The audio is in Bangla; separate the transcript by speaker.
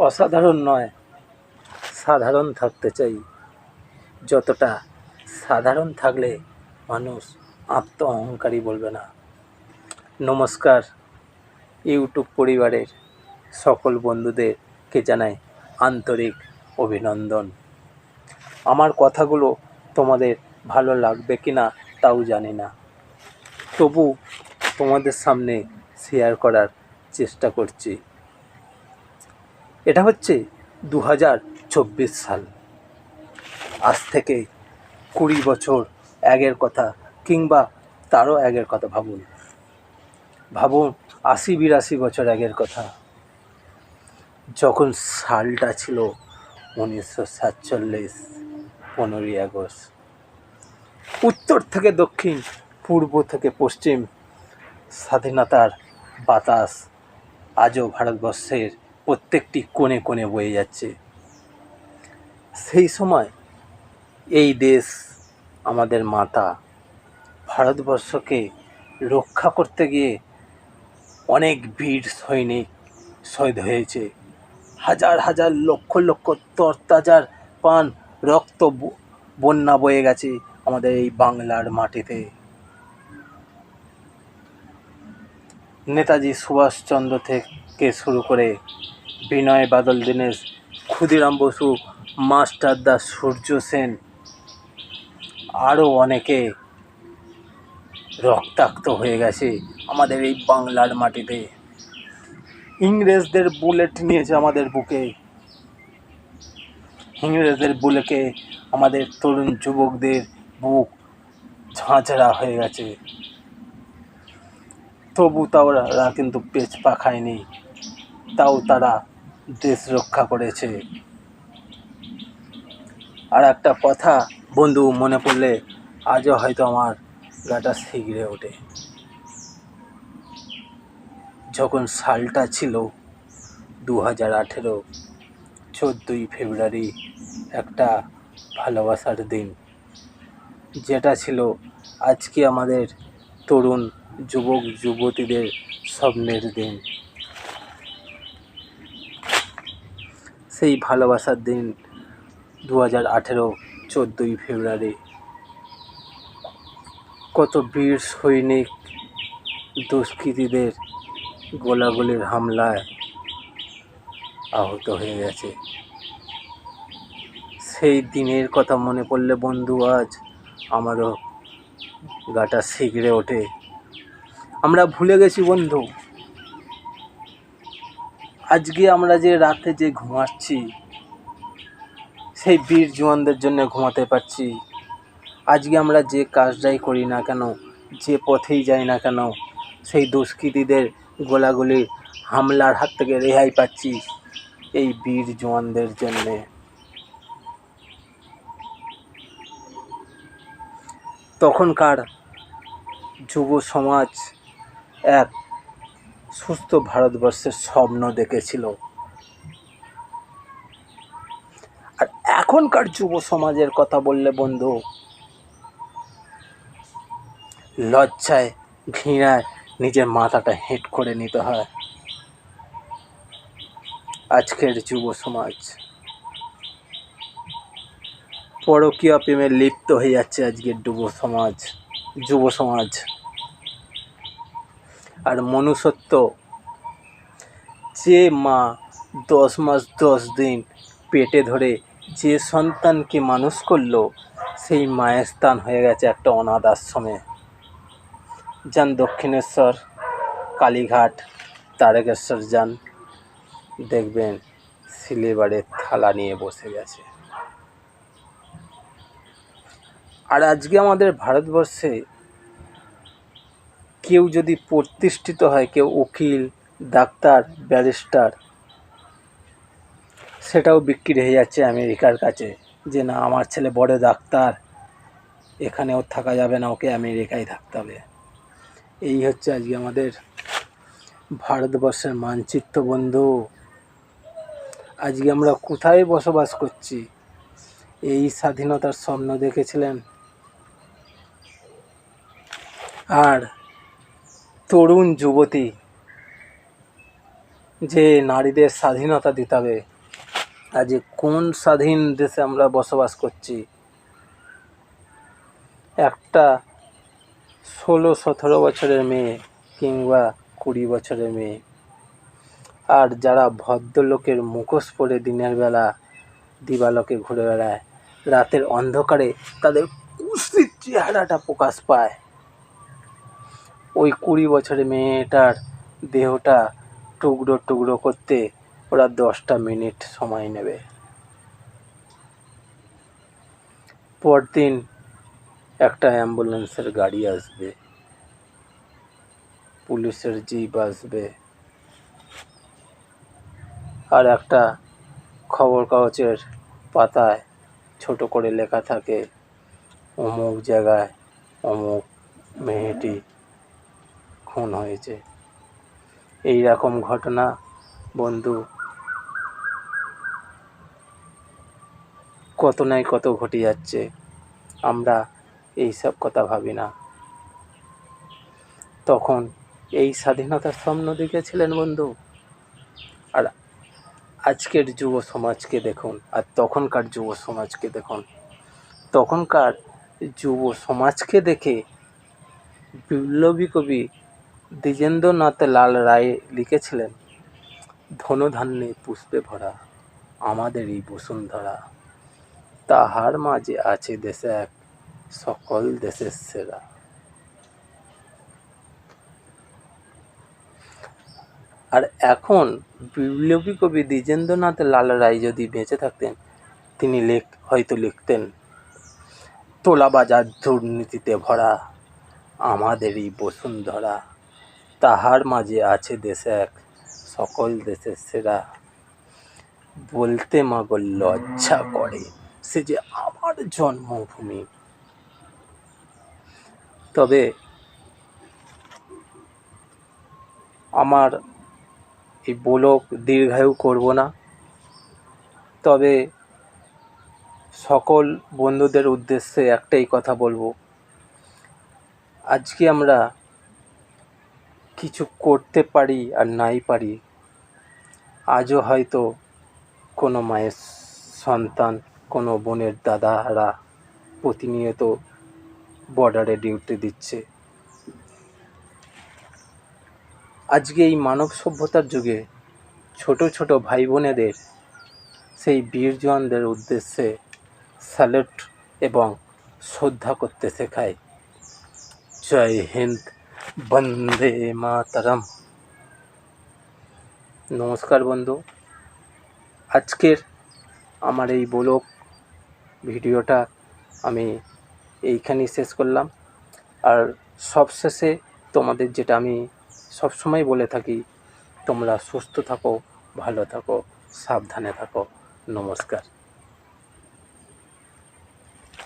Speaker 1: অসাধারণ নয়, সাধারণ থাকতে চাই। যতটা সাধারণ থাকলে মানুষ আত্ম অহংকারী বলবে না। নমস্কার, ইউটিউব পরিবারের সকল বন্ধুদেরকে জানাই আন্তরিক অভিনন্দন। আমার কথাগুলো তোমাদের ভালো লাগবে কি না তাও জানি না। তবু তোমাদের সামনে শেয়ার করার চেষ্টা করছি। এটা হচ্ছে দু হাজার চব্বিশ সাল। আজ থেকে কুড়ি বছর আগের কথা কিংবা তারও আগের কথা ভাবুন। ভাবুন আশি বিরাশি বছর আগের কথা। যখন সালটা ছিল উনিশশো সাতচল্লিশ, পনেরোই আগস্ট। উত্তর থেকে দক্ষিণ, পূর্ব থেকে পশ্চিম স্বাধীনতার বাতাস আজও ভারতবর্ষের প্রত্যেকটি কোণে কোণে বয়ে যাচ্ছে। সেই সময় এই দেশ আমাদের মাতা ভারতবর্ষকে রক্ষা করতে গিয়ে অনেক বীর সৈনিক শহীদ হয়েছে। হাজার হাজার, লক্ষ লক্ষ তরতাজার পান রক্ত বন্যা বয়ে গেছে আমাদের এই বাংলার মাটিতে। নেতাজি সুভাষচন্দ্র থেকে শুরু করে বিনয় বাদল দীনেশ ক্ষুদিরাম বসু, মাস্টার দাস সূর্য সেন আরও অনেকে রক্তাক্ত হয়ে গেছে আমাদের এই বাংলার মাটিতে। ইংরেজদের বুলেট নিয়েছে আমাদের বুকে। ইংরেজদের বুলেটে আমাদের তরুণ যুবকদের বুক ঝাঁঝরা হয়ে গেছে। তবু তারা কিন্তু পেচ পা খায়নি। তাও তারা দেশ রক্ষা করেছে। আর একটা কথা বন্ধু, মনে পড়লে আজও হয়তো আমার গাটা শিগড়ে ওঠে। যখন সালটা ছিল দু হাজার আঠেরো, চোদ্দোই ফেব্রুয়ারি একটা ভালোবাসার দিন, যেটা ছিল আজকে আমাদের তরুণ যুবক, যুবতীদের স্বপ্নের দিন। সেই ভালোবাসার দিন দু হাজার আঠেরো চোদ্দোই ফেব্রুয়ারি। কত বীর সৈনিক দুষ্কৃতীদের গোলাগুলির হামলায় আহত হয়ে গেছে। সেই দিনের কথা মনে পড়লে বন্ধু, আজ আমারও গাটা শিগড়ে ওঠে। আমরা ভুলে গেছি বন্ধু আজকে আমরা যে রাতে যে ঘুমাচ্ছি সেই বীর জওয়ানদের জন্য ঘুমাতে পারছি। আজকে আমরা যে কাজটাই করি না কেন, যে পথেই যাই না কেন, সেই দুষ্কৃতীদের গোলাগুলি, হামলার হাত থেকে রেহাই পাচ্ছি এই বীর জওয়ানদের জন্যে। তখনকার যুব সমাজ এক সুস্থ ভারতবর্ষের স্বপ্ন দেখেছিল। আর এখনকার যুব সমাজের কথা বললে বন্ধু, লজ্জায়, ঘৃণায় নিজের মাথাটা হেঁট করে নিতে হয়। আজকের যুব সমাজ পরকীয় প্রেমে লিপ্ত হয়ে যাচ্ছে আজকের যুব সমাজ যুব সমাজ। আর মনুষ্যত্ব। যে মা দশ মাস দশ দিন পেটে ধরে যে সন্তানকে মানুষ করল, সেই মায়ের স্থান হয়ে গেছে একটা অনাথ আশ্রমে। যান দক্ষিণেশ্বর, কালীঘাট, তারকেশ্বর যান। দেখবেন সিলেবারের থালা নিয়ে বসে গেছে। আর আজকে আমাদের ভারতবর্ষে কেউ যদি প্রতিষ্ঠিত হয়, কেউ উকিল, ডাক্তার, ব্যারিস্টার, সেটাও বিক্রি হয়ে যাচ্ছে আমেরিকার কাছে যে না, আমার ছেলে বড় ডাক্তার এখানে ওর থাকা যাবে না, ওকে আমেরিকায় থাকতে হবে। এই হচ্ছে আজকে আমাদের ভারতবর্ষের মানচিত্র বন্ধু। আজকে আমরা কোথায় বসবাস করছি? এই স্বাধীনতার স্বপ্ন দেখেছিলেন? আর তরুণ যুবতী যে নারীদের স্বাধীনতা দিতে হবে আজ কোন স্বাধীন দেশে আমরা বসবাস করছি, একটা ষোলো সতেরো বছরের মেয়ে কিংবা কুড়ি বছরের মেয়ে। আর যারা ভদ্রলোকের মুখোশ পরে দিনের বেলা দিবালোকে ঘুরে বেড়ায়, রাতের অন্ধকারে তাদের কুস্তির চেহারাটা প্রকাশ পায়। ওই কুড়ি বছরের মেয়েটার দেহটা টুকরো টুকরো করতে ওরা দশটা মিনিট সময় নেবে। পরদিন একটা অ্যাম্বুলেন্সের গাড়ি আসবে। পুলিশের জিপ আসবে। আর একটা খবর কাগজের পাতায় ছোট করে লেখা থাকে, অমুক জায়গায় অমুক মেয়েটি খুন হয়েছে। এই রকম ঘটনা, বন্ধু। কত নাই কত ঘটে যাচ্ছে, আমরা এই সব কথা ভাবি না। তখন এই স্বাধীনতার স্বপ্ন দেখেছিলেন, বন্ধু? আর আজকের যুব সমাজকে দেখুন, আর তখনকার যুব সমাজকে দেখুন। তখনকার যুব সমাজকে দেখে বিপ্লবী কবি দ্বিজেন্দ্রনাথ লাল রায় লিখেছিলেন, ধনধান্যে পুষ্পে ভরা আমাদের এই বসুন্ধরা। তাহার মাঝে আছে দেশে এক, সকল দেশের সেরা। আর এখন বিপ্লবী কবি দ্বিজেন্দ্রনাথ লাল রায় যদি বেঁচে থাকতেন, তিনি লেখ, হয়তো লিখতেন তোলা বাজার দুর্নীতিতে ভরা আমাদেরই বসুন্ধরা। তাহার মাঝে আছে দেশে এক, সকল দেশের সেরা। বলতে মাগো লজ্জা করে সে যে আমার জন্মভূমি। তবে আমার এই বলক দীর্ঘায়ু করব না। তবে সকল বন্ধুদের উদ্দেশ্যে একটাই কথা বলব। আজকে আমরা কিছু করতে পারি আর নাই পারি, আজও হয়তো কোনো মায়ের সন্তান, কোনো বোনের দাদারা প্রতিনিয়ত বর্ডারে ডিউটি দিচ্ছে। আজকে এই মানব সভ্যতার যুগে ছোট ছোট ভাই বোনেদের সেই বীর জওয়ানদের উদ্দেশ্যে স্যালুট এবং শ্রদ্ধা করতে শেখায়। জয় হিন্দ। বন্দে মাতারাম। নমস্কার বন্ধু। আজকের আমার এই বলক ভিডিওটা আমি এইখানেই শেষ করলাম। আর সবশেষে তোমাদের যেটা আমি সবসময় বলে থাকি, তোমরা সুস্থ থাকো, ভালো থাকো, সাবধানে থাকো। নমস্কার।